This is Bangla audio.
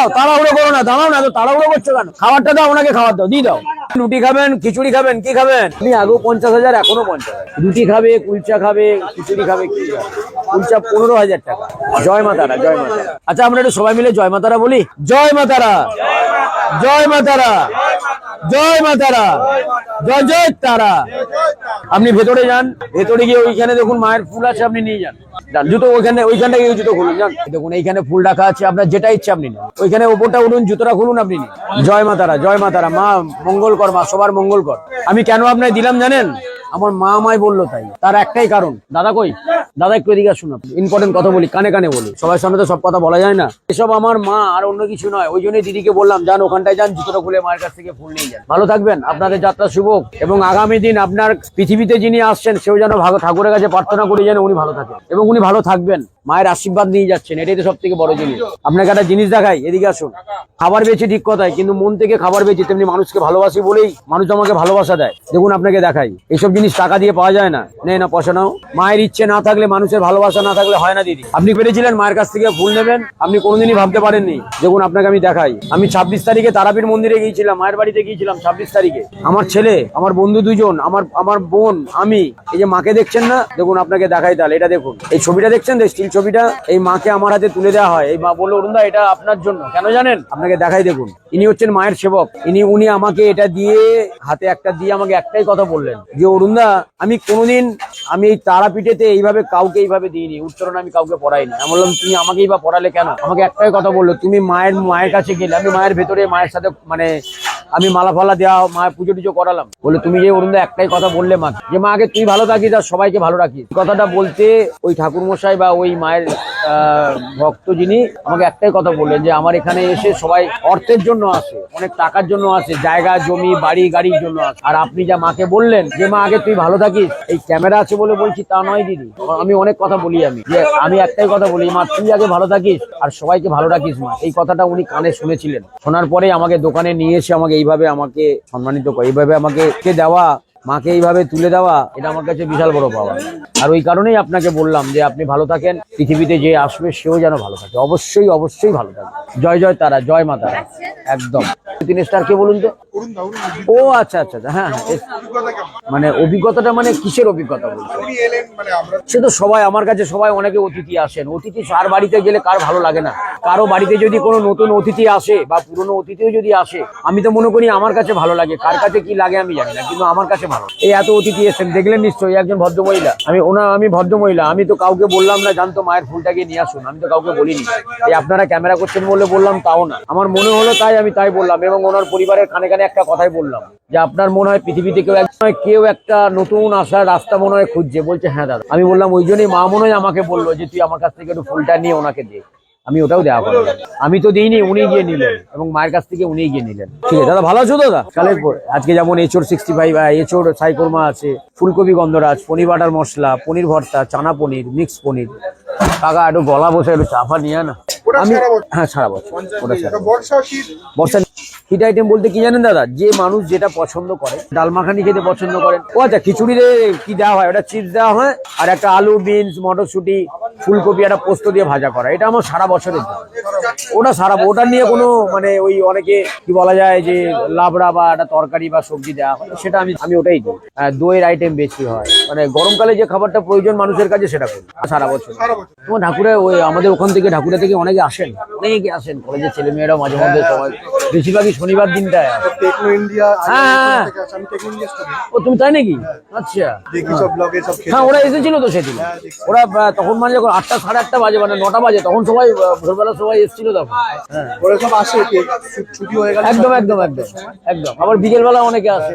দাও তাড়াহুড়ো করো না দাঁড়াও না তো তাড়াহুড়ো করছ কেন? খাবারটা দাও ওনাকে খাবার দাও দিয়ে দাও। রুটি খাবেন খিচুড়ি খাবেন কি খাবেন? আপনি আগেও পঞ্চাশ হাজার এখনও পঞ্চাশ রুটি খাবে কুলচা খাবে খিচুড়ি খাবে কি? কুলচা পনেরো হাজার টাকা। জয় মাতারা জয় মাতারা। আচ্ছা আমরা একটু সবাই মিলে জয় মাতারা বলি? জয় মাতারা। জয় মাতারা। জয় মাতারা। জয় জয় তারা। আপনি ভেতরে যান, ভেতরে গিয়ে ওইখানে দেখুন মায়ের ফুল আছে, আপনি নিয়ে যান। যান, জুতো ওইখানে ওইখানটা গিয়ে জুতো খুলুন, যান। দেখুন, এইখানে ফুল রাখা আছে, আপনার যেটা ইচ্ছে আপনি নিন। ওইখানে ওপরটা উঠুন, জুতোটা খুলুন, আপনি নিন। জয় মাতারা জয় মাতারা, মা মঙ্গল কর মা সবার মঙ্গল কর আমি কেন আপনার দিলাম জানেন? আমার মা আমায় বলল তাই। তার একটাই কারণ। দাদা কই? দাদা, একটু এদিকে আসুন ইম্পর্টেন্ট কথা বলি, কানে কানে বলি। সবার সামনে তো সব কথা বলা যায় না। এসব আমার মা আর অন্য কিছু নয়। ওই জন্যই দিদিকে বললাম, যান ওখানটায় যান, জুতোটা খুলে মায়ের কাছ থেকে ফুল নিয়ে যান। ভালো থাকবেন, আপনাদের যাত্রা শুভ এবং আগামী দিন আপনার পৃথিবীতে যিনি আসছেন, সেও যেন ঠাকুরের কাছে প্রার্থনা করি যেন উনি ভালো থাকেন। এবং উনি ভালো থাকবেন। মায়ের আশীর্বাদ নিয়ে যাচ্ছেন, এটাই তো সব থেকে বড় জিনিস। আপনাকে একটা জিনিস দেখাই, এদিকে আসুন। খাবার বেশি ঠিক কথাই, কিন্তু মন থেকে খাবার বেশি তেমনি মানুষকে ভালোবাসি বলেই মানুষ আমাকে ভালোবাসা দেয়। দেখুন আপনাকে দেখাই, এইসব জিনিস টাকা দিয়ে পাওয়া যায় না। নেই না, পয়সা নাও। মায়ের ইচ্ছে না থাকলে মানুষের ভালোবাসা না থাকলে হয় না, দিদি। আপনি পেরেছিলেন মায়ের কাছ থেকে ফুল নেবেন, আপনি কোনোদিনই ভাবতে পারেননি। দেখুন আপনাকে আমি দেখাই, আমি ছাব্বিশ তারিখে তারাপীঠ মন্দিরে গিয়েছিলাম, মায়ের বাড়িতে গিয়েছিলাম ছাব্বিশ তারিখে। আমার ছেলে, আমার বন্ধু দুজন, আমার আমার বোন, আমি, এই যে মাকে দেখছেন না, দেখুন আপনাকে দেখাই তাহলে, এটা দেখুন। এই ছবিটা দেখছেন তো, স্টিল ছবিটা এই মাকে আমার হাতে তুলে দেওয়া হয়। এই মা বলল, অরুণদা, এটা আপনার জন্য। কেন জানেন? আপনাকে দেখাই দেখুন। ইনি হচ্ছেন মায়ের সেবক। ইনি, উনি আমাকে এটা দিয়ে, হাতে একটা দিয়ে আমাকে একটাই কথা বললেন যে, অরুণদা, আমি কোনোদিন আমি এই তারাপীঠেতে এইভাবে কাউকে এইভাবে দিইনি। উচ্চারণ আমি কাউকে পড়াইনি। আমি বললাম, তুমি আমাকেই বা পড়ালে কেন? আমাকে একটাই কথা বলল, তুমি মায়ের মায়ের কাছে গেলে, আমি মায়ের ভেতরে, মায়ের সাথে মানে আমি মালা ফালা দেওয়া মায়ের পুজো টুজো করালাম। বলে, তুমি যে অরুণদা, একটাই কথা বললে মা যে মা আগে তুই ভালো থাকিস আর সবাইকে ভালো রাখিস। কথাটা বলতে ওই ঠাকুর মশাই বা ওই মায়ের ভক্ত যিনি আমাকে একটাই কথা বললেন যে, আমার এখানে এসে সবাই অর্থের জন্য আসে, অনেক টাকার জন্য আসে, জায়গা, জমি, বাড়ি, গাড়ির জন্য আসে। আর আপনি যা মাকে বললেন যে মা আগে তুই ভালো থাকিস, এই ক্যামেরা আছে বলে বলছি তা নয় দিদি। আমি অনেক কথা বলি আমি, যে, আমি একটাই কথা বলি, মা, তুই আগে ভালো থাকিস আর সবাইকে ভালো রাখিস মা। এই কথাটা উনি কানে শুনেছিলেন। শোনার পরে আমাকে দোকানে নিয়ে এসে আমাকে এইভাবে আমাকে সম্মানিত করে, এইভাবে আমাকে কে দেওয়া, মাকে এইভাবে তুলে দেওয়া, এটা আমার কাছে বিশাল বড় পাওয়া। আর ওই কারণেই আপনাকে বললাম যে আপনি ভালো থাকেন, পৃথিবীতে যে আসবে সেও যেন ভালো থাকে, অবশ্যই অবশ্যই ভালো থাকে। জয় জয় তারা, জয় মা তারা, একদম। তিন স্টার কে বলুন তো? ও আচ্ছা আচ্ছা আচ্ছা, হ্যাঁ হ্যাঁ মানে অভিজ্ঞতাটা মানে কিসের অভিজ্ঞতা সে তো সবাই আমার কাছে সবাই অনেকে অতিথি আসেন। অতিথি কার বাড়িতে গেলে কার ভালো লাগে না? কারও বাড়িতে যদি কোনো নতুন অতিথি আসে বা পুরনো অতিথিও যদি আসে আমি তো মনে করি আমার কাছে ভালো লাগে। কার কাছে কি লাগে আমি জানি না কিন্তু আমার কাছে ভালো এই এত অতিথি এসেছেন দেখলেন নিশ্চয়ই একজন ভদ্র মহিলা আমি ওনা আমি ভদ্র মহিলা আমি তো কাউকে বললাম না জানতো মায়ের ফুলটাকে নিয়ে আসুন। আমি তো কাউকে বলিনি। এই আপনারা ক্যামেরা করছেন বলে বললাম তাও না। আমার মনে হলো তাই আমি তাই বললাম এবং ওনার পরিবারের কানে কানে একটা কথাই বললাম যে আপনার মনে হয় পৃথিবীতে কেউ এক সময় কেউ একটা নতুন আসার রাস্তা মনে হয় খুঁজছে। বলছে হ্যাঁ দাদা। আমি বললাম ওই জন্যই মা মনে হয় আমাকে বলল যে তুই আমার কাছ থেকে একটু ফুলটা নিয়ে ওনাকে দে। আমি ওটাও দেওয়া করলাম আমি তো দিইনি উনি গিয়ে নিলেন এবং মায়ের কাছ থেকে উনি গিয়ে নিলেন। ঠিক আছে দাদা ভালো আছো দাদা? কালে আজকে যেমন এচোর সিক্সটি ফাইভ এচোর সাইকোরমা আছে ফুলকপি গন্ধরাজ পনির বাটার মশলা পনির ভর্তা চানা পনির মিক্স পনির। কাকা একটু গলা বসে একটু চাপা নিয়ে না। আমি হ্যাঁ সারা বছর ওটা বর্ষা হিট আইটেম বলতে কি জানেন দাদা? যে মানুষ যেটা পছন্দ করে, ডাল মাখানি খেতে পছন্দ করেন। ও আচ্ছা খিচুড়িতে কি দেওয়া হয়? ওটা চিপস দেওয়া হয়, আর একটা আলু, বিনস, মটরশুটি, ফুলকপি, একটা পোস্ত দিয়ে ভাজা করা। এটা আমার সারা বছরের ওটা সারা ওটা নিয়ে কোনো মানে ওই অনেকে কি বলা যায় যে লাবড়া বা একটা তরকারি বা সবজি দেওয়া হয়, সেটা আমি আমি ওটাই দিই। দইয়ের আইটেম বেশি হয়। মানে গরমকালে যে খাবারটা প্রয়োজন মানুষের কাছে, সেটা করি। সারা বছর। তোমার ঠাকুরে, ওই আমাদের ওখান থেকে ঠাকুরা থেকে অনেকে আসেন। অনেকে আসেন কলেজের ছেলে মেয়েরা মাঝে মধ্যে সময় বেশিরভাগই শনিবার দিনটায় আসে। টেকনো ইন্ডিয়া হ্যাঁ। স্টুডেন্ট। ও তুমি তাই নাকি? আচ্ছা। হ্যাঁ ওরা এসেছিল তো সেদিন। ওরা তখন মানে যখন আটটা সাড়ে আটটা বাজে মানে নটা বাজে তখন সবাই ভোরবেলা সবাই এসেছিল তখন। হ্যাঁ। ওরা সব আসে ছুটি হয়ে গেল একদম একদম একদম। একদম। আবার বিকেলবেলা অনেকে আসে।